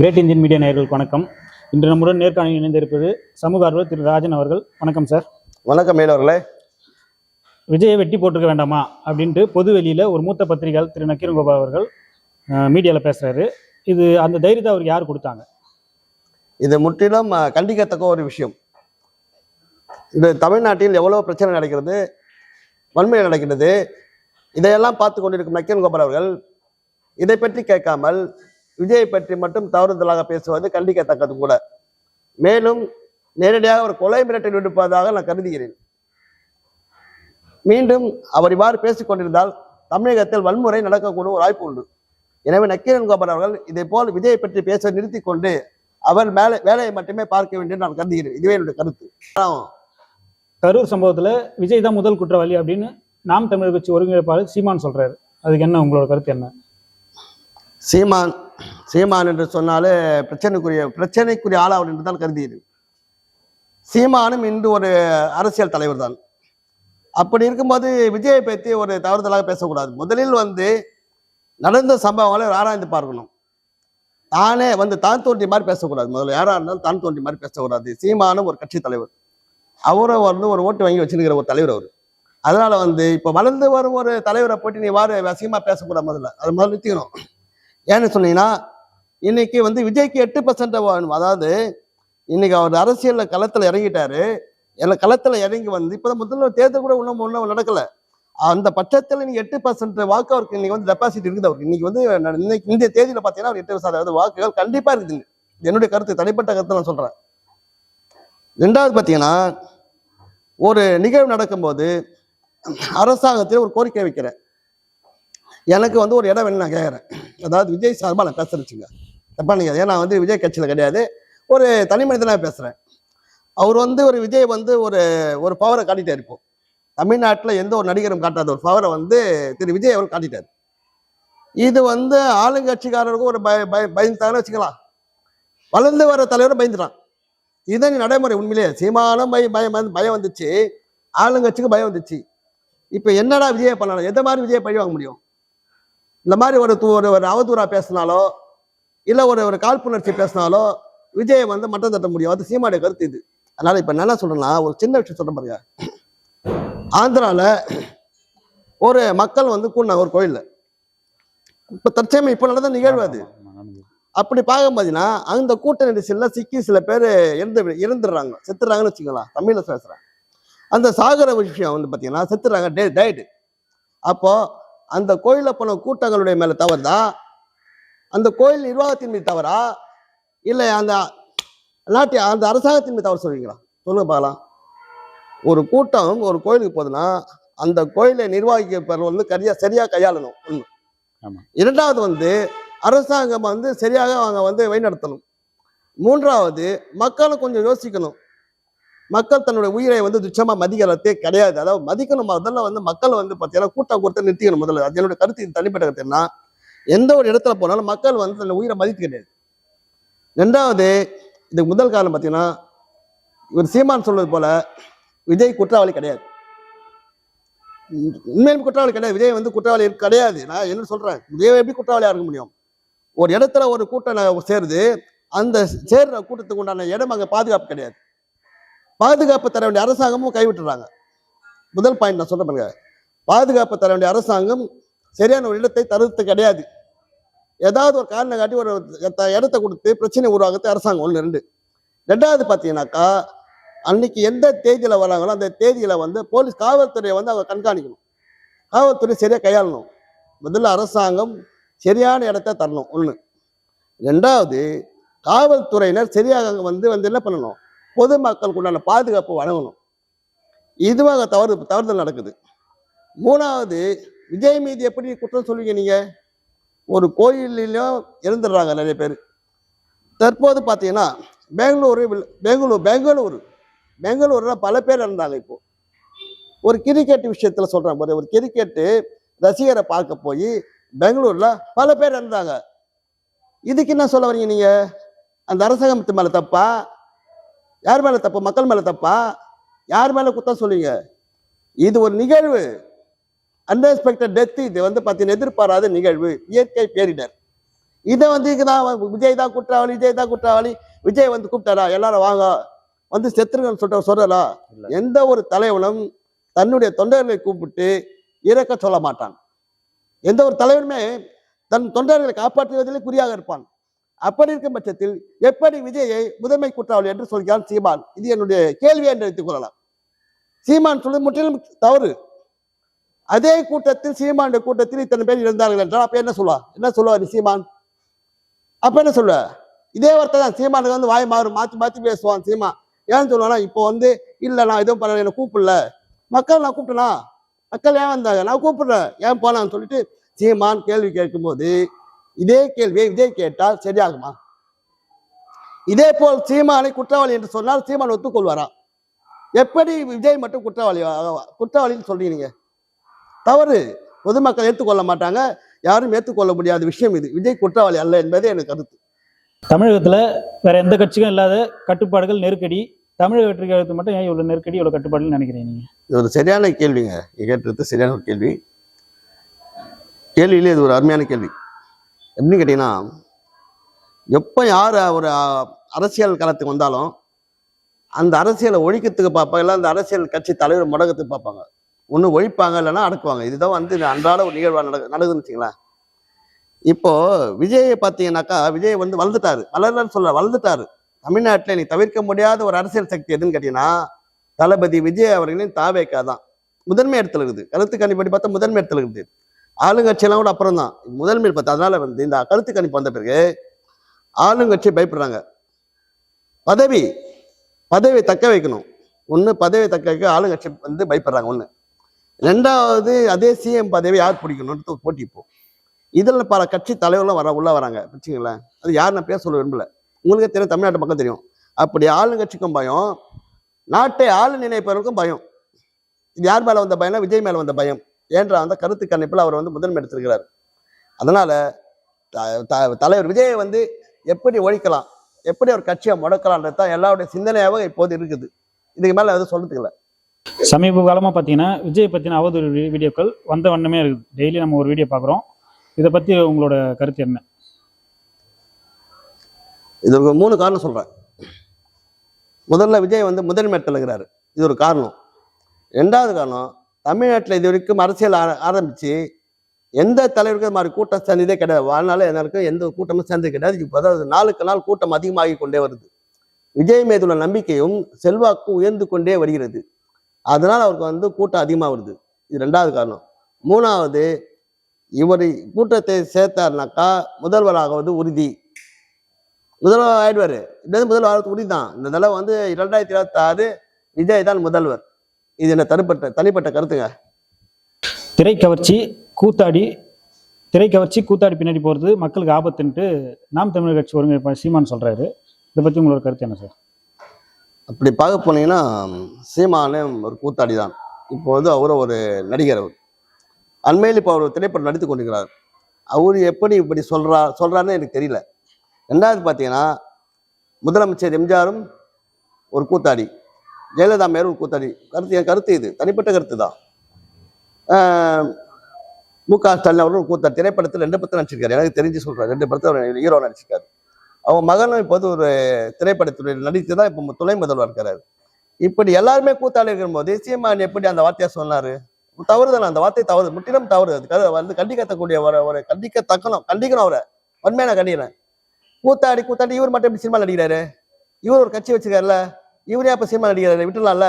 Great Indian media நேயர்களுக்கு வணக்கம். இன்று நம்முடன் நேர்காணலில் இணைந்திருப்பது சமூக ஆர்வலர் திரு ராஜன் அவர்கள். வணக்கம் சார் வணக்கம் மேலவர்களே. விஜயை வெட்டி போட்டிருக்க வேண்டாமா? அப்படின்ட்டு பொது வெளியில ஒரு மூத்த பத்திரிகையாளர் திரு நக்கீரன் கோபால் அவர்கள் மீடியாவில் பேசுறாரு. இது அந்த தைரியத்தை அவருக்கு யார் கொடுத்தாங்க? இது முற்றிலும் கண்டிக்கத்தக்க ஒரு விஷயம். இந்த தமிழ்நாட்டில் எவ்வளோ பிரச்சனை நடக்கிறது வன்முறை நடக்கிறது இதையெல்லாம் பார்த்து கொண்டிருக்கும் நக்கீரன் கோபால் அவர்கள் இதை பற்றி கேட்காமல் விஜயை பற்றி மட்டும் தவறுதலாக பேசுவது கண்டிக்கத்தக்கது கூட. மேலும் நேரடியாக ஒரு கொலை மிரட்டல் விடுப்பதாக நான் கருதுகிறேன். மீண்டும் அவர் இவ்வாறு பேசிக் கொண்டிருந்தால் தமிழகத்தில் வன்முறை நடக்கக்கூடிய ஒரு வாய்ப்பு உண்டு. எனவே நக்கீரன் கோபால் அவர்கள் இதே போல் விஜயை பற்றி பேச நிறுத்திக் கொண்டு அவர் மேலே வேலையை மட்டுமே பார்க்க வேண்டும் நான் கருதுகிறேன். இதுவே என்னுடைய கருத்து. கரூர் சம்பவத்துல விஜய் தான் முதல் குற்றவாளி அப்படின்னு நாம் தமிழர் கட்சி ஒருங்கிணைப்பாளர் சீமான் சொல்றாரு. அதுக்கு என்ன உங்களோட கருத்து என்ன? சீமான் சீமான் என்று சொன்னாலே பிரச்சனைக்குரிய பிரச்சனைக்குரிய ஆளாவர் என்று தான் கருதியது. சீமானும் இன்று ஒரு அரசியல் தலைவர் தான் அப்படி இருக்கும்போது விஜயை பற்றி ஒரு தவறுதலாக பேசக்கூடாது. முதலில் வந்து நடந்த சம்பவங்களை ஆராய்ந்து பார்க்கணும். தானே வந்து தான் தோன்றி மாதிரி பேசக்கூடாது. முதல்ல யாராக இருந்தாலும் தான் தோன்றி மாதிரி பேசக்கூடாது. சீமானும் ஒரு கட்சி தலைவர். அவரும் வந்து ஒரு ஓட்டு வாங்கி வச்சிருக்கிற ஒரு தலைவர் அவர். அதனால வந்து இப்போ வளர்ந்து வரும் ஒரு தலைவரை போட்டு நீ வாரு வசியமாக பேசக்கூடாது முதல்ல. அது முதல்ல நிறுத்திக்கணும். ஏன்னு சொன்னீங்கன்னா இன்னைக்கு வந்து விஜய்க்கு எட்டு பர்சன்ட் அதாவது இன்னைக்கு அவர் அரசியலில் களத்தில் இறங்கிட்டாரு. எல்லாம் களத்தில் இறங்கி வந்து இப்பதான் முதல்ல தேர்தல் கூட ஒன்றும் ஒன்றும் நடக்கலை. அந்த பட்சத்தில் இன்னைக்கு எட்டு பர்சன்ட் வாக்கு அவருக்கு இன்னைக்கு வந்து டெபாசிட் இருக்குது அவருக்கு. இன்னைக்கு வந்து இன்னைக்கு இந்த தேதியில் பார்த்தீங்கன்னா அவர் எட்டு சதவீத வாக்குகள் கண்டிப்பாக இருக்குதுங்க என்னுடைய கருத்து. தனிப்பட்ட கருத்தை நான் சொல்கிறேன் ரெண்டாவது பார்த்தீங்கன்னா ஒரு நிகழ்வு நடக்கும்போது அரசாங்கத்தில் ஒரு கோரிக்கை வைக்கிறேன். எனக்கு வந்து ஒரு இடம் வேணும் நான் கேட்குறேன் அதாவது விஜய் சார்பாக நான் பேசுறேச்சுங்க தப்பா நீங்கள் ஏன்னா வந்து விஜய் கட்சியில் கிடையாது. ஒரு தனி மனிதனாக பேசுகிறேன் அவர் வந்து ஒரு விஜய் வந்து ஒரு ஒரு பவரை காட்டிகிட்டே இருப்போம் தமிழ்நாட்டில் எந்த ஒரு நடிகரும் காட்டாத ஒரு பவரை வந்து திரு விஜய் அவர் காட்டிட்டார். இது வந்து ஆளுங்கட்சிக்காரருக்கும் ஒரு பய பய பயந்துட்டாங்கன்னு வச்சுக்கலாம். வளர்ந்து வர தலைவரும் பயந்துட்டான். இதுதான் நடைமுறை உண்மையிலேயே சீமானம் பய பயம் பயம் வந்துச்சு. ஆளுங்கட்சிக்கு பயம் வந்துச்சு. இப்போ என்னடா விஜய பண்ணலாம் எந்த மாதிரி விஜய பழி வாங்க முடியும்? இந்த மாதிரி ஒரு ஒரு ஒரு அவதூறா பேசினாலோ இல்லை ஒரு ஒரு காழ்ப்புணர்ச்சி பேசினாலோ விஜயை வந்து மட்டம் தட்ட முடியும். அது சீமாடைய கருத்து இது. அதனால் இப்போ என்ன சொல்கிறேன்னா ஒரு சின்ன விஷயம் சொல்ல பாருங்க. ஆந்திராவில் ஒரு மக்கள் வந்து கூடினாங்க ஒரு கோயிலில். இப்போ தற்சமயம் இப்போ நடந்த நிகழ்வு அது. அப்படி பார்க்கும் பார்த்தீங்கன்னா அந்த கூட்ட நெரிசலில் சிக்கி சில பேர் இறந்து இறந்துடுறாங்க. செத்துறாங்கன்னு வச்சுக்கலாம் தமிழில் பேசுகிறேன் அந்த சாகர விஷயம் வந்து பார்த்தீங்கன்னா செத்துறாங்க டே டயட்டு அப்போது அந்த கோயிலில் போன கூட்டங்களுடைய மேல தவறுதா அந்த கோயில் நிர்வாகத்தின் மீது தவறா? இல்லை அந்த நாட்டிய அந்த அரசாங்கத்தின் மீது தவறு சொல்றீங்களா? சொல்லுங்க பார்க்கலாம். ஒரு கூட்டம் ஒரு கோயிலுக்கு போகுதுன்னா அந்த கோயிலை நிர்வாகிப்பவர் வந்து சரியா சரியா கையாளணும். ஆமா. இரண்டாவது வந்து அரசாங்கம் வந்து சரியாக அவங்க வந்து வழிநடத்தணும். மூன்றாவது மக்களும் கொஞ்சம் யோசிக்கணும். மக்கள் தன்னுடைய உயிரை வந்து துச்சமா மதிக்கிறதே கிடையாது. அதாவது மதிக்கணும் முதல்ல வந்து மக்கள் வந்து பார்த்தீங்கன்னா கூட்டம் கொடுத்து நிறுத்திக்கணும் முதல்ல. அது என்னுடைய கருத்து தனிப்பட்ட கருத்து. எந்த ஒரு இடத்துல போனாலும் மக்கள் வந்து தன்னுடைய உயிரை மதித்து கிடையாது. ரெண்டாவது இதுக்கு முதல் காலம் பார்த்தீங்கன்னா இவர் சீமான் சொல்வது போல விஜய் குற்றவாளி கிடையாது. உண்மையிலும் குற்றவாளி கிடையாது. விஜய் வந்து குற்றவாளி கிடையாது. நான் என்ன சொல்றேன் விஜய் எப்படி குற்றவாளியாக இருக்க முடியும்? ஒரு இடத்துல ஒரு கூட்டம் சேருது. அந்த சேர்ற கூட்டத்துக்கு உண்டான இடம் அங்கே பாதுகாப்பு கிடையாது. பாதுகாப்பு தர வேண்டிய அரசாங்கமும் கைவிட்டுறாங்க. முதல் பாயிண்ட் நான் சொல்கிறேன் பாருங்க. பாதுகாப்பு தர வேண்டிய அரசாங்கம் சரியான ஒரு இடத்தை தருவது கிடையாது. ஏதாவது ஒரு காரணம் காட்டி ஒரு இடத்த கொடுத்து பிரச்சனை உருவாகிறது அரசாங்கம். ஒன்று ரெண்டு. ரெண்டாவது பார்த்தீங்கன்னாக்கா அன்னைக்கு எந்த தேதியில் வராங்களோ அந்த தேதியில் வந்து போலீஸ் காவல்துறையை வந்து அவங்க கண்காணிக்கணும். காவல்துறை சரியாக கையாளணும். முதல்ல அரசாங்கம் சரியான இடத்த தரணும். ஒன்று ரெண்டாவது காவல்துறையினர் சரியாக அங்கே வந்து வந்து என்ன பண்ணணும்? பொதுமக்களுக்கு உண்டான பாதுகாப்பு வழங்கணும். இதுவாக தவறு தவறுதல் நடக்குது. மூணாவது விஜய் மீது எப்படி குற்றம் சொல்லுவீங்க நீங்கள் ஒரு கோயிலையும் இறந்துடுறாங்க நிறைய பேர். தற்போது பார்த்தீங்கன்னா பெங்களூரு பெங்களூர் பெங்களூர் பெங்களூரு பல பேர் இருந்தாங்க இப்போது ஒரு கிரிக்கெட் விஷயத்தில் சொல்கிறாங்க பாரு ஒரு கிரிக்கெட்டு ரசிகரை பார்க்க போய் பெங்களூரில் பல பேர் இருந்தாங்க இதுக்கு என்ன சொல்ல வரீங்க நீங்கள் அந்த அரசாங்கத்து மேலே தப்பா? யார் மேல தப்பு? மக்கள் மேல தப்பா? யார் மேல குத்தம் சொல்லுவீங்க இது ஒரு நிகழ்வு. அன்எக்ஸ்பெக்டட் டெத் இது வந்து பார்த்தீங்கன்னா எதிர்பாராத நிகழ்வு. இயற்கை பேரிடர். இதை வந்து இதுதான் விஜய் தான் குற்றவாளி விஜய் தான் குற்றவாளி. விஜய் வந்து கூப்பிட்டாரா? எல்லாரும் வாங்க. வந்து செத்துருங்கன்னு சொல்லிட்டு சொல்லலா. எந்த ஒரு தலைவனும் தன்னுடைய தொண்டர்களை கூப்பிட்டு இறக்க சொல்ல மாட்டான். எந்த ஒரு தலைவனுமே தன் தொண்டர்களை காப்பாற்றுவதிலே குறியாக இருப்பான். அப்படி இருக்கும் பட்சத்தில் எப்படி விஜயை முதன்மை குற்றவாளி என்று சொல்கிறான் சீமான்? இது என்னுடைய கேள்வி என்று வைத்துக் கொள்ளலாம். சீமான் சொல்வது முற்றிலும் தவறு. அதே கூட்டத்தில் சீமானுடைய கூட்டத்தில் இத்தனை பேர் இருந்தார்கள் என்றால் அப்ப என்ன சொல்லுவா? என்ன சொல்லுவார் சீமான்? அப்ப என்ன சொல்ல இதே வார்த்தை தான். சீமானுக்கு வந்து வாய் மாறும். மாத்தி மாத்தி பேசுவான் சீமா. ஏன்னு சொல்லுவானா இப்போ வந்து இல்ல நான் எதுவும் பண்ணல என்னை கூப்பிடல. மக்கள் நான் கூப்பிட்டனா? மக்கள் ஏன் வந்தாங்க? நான் கூப்பிடுறேன் ஏன் போனான்னு சொல்லிட்டு சீமான் கேள்வி கேட்கும்போது இதே கேள்வியை விஜய் கேட்டால் சரியாகுமா? இதே போல் சீமானை குற்றவாளி என்று சொன்னால் சீமான் ஒத்துக்கொள்வாரா? எப்படி விஜய் மட்டும் குற்றவாளி? குற்றவாளின்னு சொல்றீங்க தவறு. பொதுமக்கள் ஏற்றுக்கொள்ள மாட்டாங்க. யாரும் ஏற்றுக்கொள்ள முடியாத விஷயம் இது. விஜய் குற்றவாளி அல்ல என்பதே எனக்கு கருத்து. தமிழகத்துல வேற எந்த கட்சிக்கும் இல்லாத கட்டுப்பாடுகள் நெருக்கடி. தமிழக வெற்றி கழகத்துக்கு மட்டும் ஏன் இவ்வளவு நெருக்கடி இவ்வளவு கட்டுப்பாடுன்னு நினைக்கிறீங்க நீங்க? இது ஒரு சரியான கேள்விங்க. கேட்டது சரியான ஒரு கேள்வி. கேள்வியிலே இது ஒரு அருமையான கேள்வி. எப்படின்னு கேட்டிங்கன்னா எப்போ யார் ஒரு அரசியல் களத்துக்கு வந்தாலும் அந்த அரசியலை ஒழிக்கிறதுக்கு பார்ப்பாங்க இல்லை அந்த அரசியல் கட்சி தலைவர் முடக்கத்துக்கு பார்ப்பாங்க ஒன்று ஒழிப்பாங்க இல்லைன்னா அடக்குவாங்க. இதுதான் வந்து அன்றாட ஒரு நிகழ்வாக நட நடக்குதுன்னு வச்சுங்களேன் இப்போது விஜயை பார்த்தீங்கன்னாக்கா விஜய் வந்து வளர்ந்துட்டாரு. வளரலன்னு சொல்ல வளர்ந்துட்டாரு. தமிழ்நாட்டில் நீ தவிர்க்க முடியாத ஒரு அரசியல் சக்தி எதுன்னு கேட்டிங்கன்னா தளபதி விஜய் அவர்களின் தாவேக்கா தான். முதன்மை இடத்துல இருக்குது. கருத்து கணிப்படி பார்த்தா முதன்மை இடத்துல இருக்குது. ஆளுங்கட்சியெல்லாம் கூட அப்புறம் தான் முதன்மை பார்த்தா அதனால் வந்து இந்த கருத்து கணிப்பு வந்த பிறகு ஆளுங்கட்சி பயப்படுறாங்க. பதவி பதவியை தக்க வைக்கணும். ஒன்று பதவியை தக்க வைக்க ஆளுங்கட்சி வந்து பயப்படுறாங்க ஒன்று ரெண்டாவது அதே சிஎம் பதவி யார் பிடிக்கணும்னு போட்டி இப்போ. இதில் பல கட்சி தலைவர்களும் வர உள்ள வராங்க வச்சுங்களேன் அது யார் நான் பேர் சொல்ல விரும்பல. உங்களுக்கே தெரியும் தமிழ்நாட்டு பக்கம் தெரியும். அப்படி ஆளுங்கட்சிக்கும் பயம் நாட்டை ஆளு நினைப்பவருக்கும் பயம். இது யார் மேலே வந்த பயம்னா விஜய் மேலே வந்த பயம். என்ற அந்த கருத்து கணிப்பில் அவர் வந்து முதன்மை எடுத்திருக்கிறார். அதனால த- தலைவர் விஜயை வந்து எப்படி ஒழிக்கலாம் எப்படி ஒரு கட்சியை முடக்கலான்றது தான் எல்லாருடைய சிந்தனையாகவும் இப்போது இருக்குது. இதுக்கு மேல எதுவும் சொல்றதுக்கு இல்லை. சமீப காலமா பாத்தீங்கன்னா விஜய் பத்தின அவதூறு வீடியோக்கள் வந்த வண்ணமே இருக்குது. டெய்லி நம்ம ஒரு வீடியோ பார்க்குறோம் இதை பத்தி உங்களோட கருத்து என்ன? இதுக்கு மூணு காரணம் சொல்றேன். முதல்ல விஜய் வந்து முதன்மை இடத்துல இருக்கிறாரு இது ஒரு காரணம். ரெண்டாவது காரணம் தமிழ்நாட்டில் இது வரைக்கும் அரசியல் ஆர- ஆரம்பித்து எந்த தலைவருக்கும் மாதிரி கூட்டம் சேர்ந்ததே கிடையாது. வாழ்நாள் எல்லாருக்கும் எந்த கூட்டமும் சேர்ந்தது கிடையாது. இப்போ அதாவது நாளுக்கு நாள் கூட்டம் அதிகமாகி கொண்டே வருது. விஜய் மீதுள்ள நம்பிக்கையும் செல்வாக்கும் உயர்ந்து கொண்டே வருகிறது. அதனால் அவருக்கு வந்து கூட்டம் அதிகமாக வருது. இது ரெண்டாவது காரணம். மூணாவது இவர் கூட்டத்தை சேர்த்தாருனாக்கா முதல்வராகவது உறுதி. முதல்வர் ஆயிடுவார். இப்படி முதல்வர் உறுதி தான் இந்த தடவை வந்து இரண்டாயிரத்தி இருபத்தி ஆறு விஜய் தான் முதல்வர். இது என்ன தனிப்பட்ட தனிப்பட்ட கருத்துங்க? திரை கவர்ச்சி கூத்தாடி திரை கவர்ச்சி கூத்தாடி பின்னாடி போறது மக்களுக்கு ஆபத்துன்ட்டு நாம் தமிழர் கட்சி ஒருங்க சீமான் சொல்றாரு. இதை பத்தி உங்களோட கருத்து என்ன சார்? அப்படி பார்க்க போனீங்கன்னா சீமானே ஒரு கூத்தாடி தான் இப்போ வந்து அவர் ஒரு நடிகர் அவர். அண்மையில் இப்போ அவர் திரைப்படம் நடித்து கொண்டிருக்கிறார். அவர் எப்படி இப்படி சொல்றா சொல்றாருன்னு எனக்கு தெரியல. ரெண்டாவது பார்த்தீங்கன்னா முதலமைச்சர் எம்ஜிஆரும் ஒரு கூத்தாடி. ஜெயலலிதா மேலும் ஒரு கூத்தாடி. கருத்து என் கருத்து இது. தனிப்பட்ட கருத்து தான். மு க ஸ்டாலின் அவரும் ஒரு திரைப்படத்தில் ரெண்டு படத்தில் நடிச்சிருக்காரு. எனக்கு தெரிஞ்சு சொல்கிறார் ரெண்டு படத்தில் அவர் ஹீரோ நடிச்சிருக்காரு. அவங்க மகனும் இப்போது ஒரு திரைப்படத்துறையில் நடித்து தான் இப்போ துணை முதல்வர் இருக்கிறார். இப்படி எல்லாருமே கூத்தாடி இருக்கும்போது சீமான் எப்படி அந்த வார்த்தையை சொன்னார்? தவறு அந்த வார்த்தை தவறு. முற்றிலும் தவறு. அது கரு- வந்து கண்டிக்கத்தக்கூடிய ஒரு ஒரு கண்டிக்கத்தக்கணும். கண்டிக்கணும் அவரை. உண்மையான கண்டிக்கிறேன் கூத்தாடி கூத்தாடி இவர் மட்டும் எப்படி சினிமா நடிக்கிறாரு? இவர் ஒரு கட்சி வச்சுருக்காருல்ல? இவரே அப்ப சினிமா நடிக்கிறாரு விட்டுலாம்ல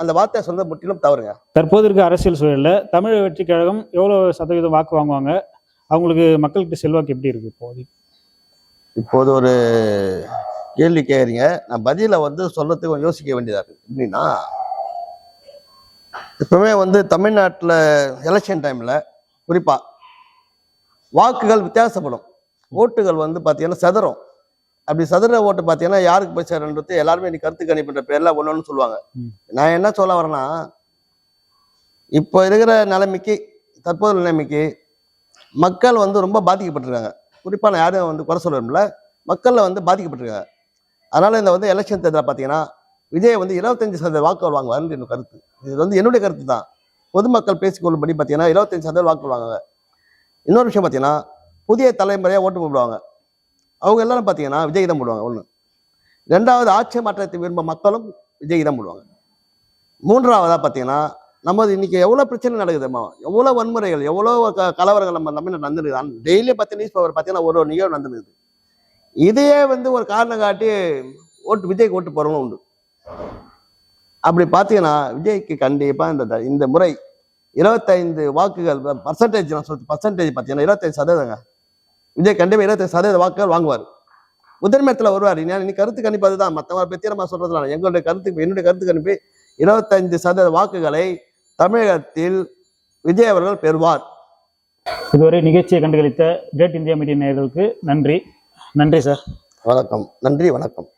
அந்த வார்த்தையை சொல்றது முற்றிலும் தவறுங்க. தற்போது இருக்க அரசியல் சூழல்ல தமிழக வெற்றி கழகம் எவ்வளவு சதவீதம் வாக்கு வாங்குவாங்க? அவங்களுக்கு மக்கள்கிட்ட செல்வாக்கு எப்படி இருக்கு இப்போது இப்போது ஒரு கேள்வி கேட்குறீங்க நான் பதிலை வந்து சொல்றதுக்கு கொஞ்சம் யோசிக்க வேண்டியதா இருக்கு. எப்படின்னா இப்பவுமே வந்து தமிழ்நாட்டில் எலெக்ஷன் டைம்ல குறிப்பா வாக்குகள் வித்தியாசப்படும். ஓட்டுகள் வந்து பார்த்தீங்கன்னா சதுரம் அப்படி சதுர ஓட்டு பார்த்தீங்கன்னா யாருக்கு போய் சேரன்றது எல்லாருமே நீ கருத்து கணிப்புன்ற பேர்ல ஒன்று சொல்லுவாங்க. நான் என்ன சொல்ல வரேன்னா இப்போ இருக்கிற நிலைமைக்கு தற்போது நிலைமைக்கு மக்கள் வந்து ரொம்ப பாதிக்கப்பட்டிருக்காங்க. குறிப்பாக நான் யாரும் வந்து குறை சொல்ல மக்கள்ல வந்து பாதிக்கப்பட்டிருக்காங்க. அதனால இந்த வந்து எலெக்ஷன் தேர்தலில் பார்த்தீங்கன்னா விஜய் வந்து இருபத்தஞ்சு சதவீத வாக்குகள் வாங்குவாருன்னு என்னோட கருத்து. இது வந்து என்னுடைய கருத்து தான். பொதுமக்கள் பேசிக்கொள்ளும்படி பார்த்தீங்கன்னா இருபத்தஞ்சு சதவீத வாக்குகள் வாங்குவாங்க. இன்னொரு விஷயம் பார்த்தீங்கன்னா புதிய தலைமுறையாக ஓட்டு போடுவாங்க. அவங்க எல்லாரும் பார்த்தீங்கன்னா விஜய் தான் போடுவாங்க ஒன்று ரெண்டாவது ஆட்சி மாற்றத்தை விரும்ப மக்களும் விஜய் தான் போடுவாங்க. மூன்றாவதாக பார்த்தீங்கன்னா நமது இன்னைக்கு எவ்வளோ பிரச்சனை நடக்குதுமா எவ்வளோ வன்முறைகள் எவ்வளோ க கலவரங்கள் நம்ம தமிழ்நாடு நடந்துருக்குது. டெய்லி பத்து நியூஸ் பேப்பர் பார்த்தீங்கன்னா ஒரு ஒரு நிகழ்வு நடந்துருக்குது. இதையே வந்து ஒரு காரணம் காட்டி ஓட்டு விஜய்க்கு ஓட்டு போகிறவங்களும் உண்டு. அப்படி பார்த்தீங்கன்னா விஜய்க்கு கண்டிப்பாக இந்த த- இந்த முறை இருபத்தைந்து வாக்குகள் பர்சன்டேஜ் நான் சொல்றது பர்சன்டேஜ் பார்த்தீங்கன்னா இருபத்தைந்து சதவீதங்க. விஜய் கண்டிப்பாக சதவீத வாக்குகள் வாங்குவார். முதன்மையத்தில் வருவார். நீ கருத்து கணிப்பு அதுதான். மற்றவங்க பற்றி நம்ம சொல்றதுனால எங்களுடைய கருத்து என்னுடைய கருத்து கணிப்பு இருபத்தைந்து சதவீத வாக்குகளை தமிழகத்தில் விஜய் அவர்கள் பெறுவார். இதுவரை நிகழ்ச்சியை கண்டுகளித்த கிரேட் இந்தியா மீடியா நேயர்களுக்கு நன்றி. நன்றி சார். வணக்கம். நன்றி வணக்கம்.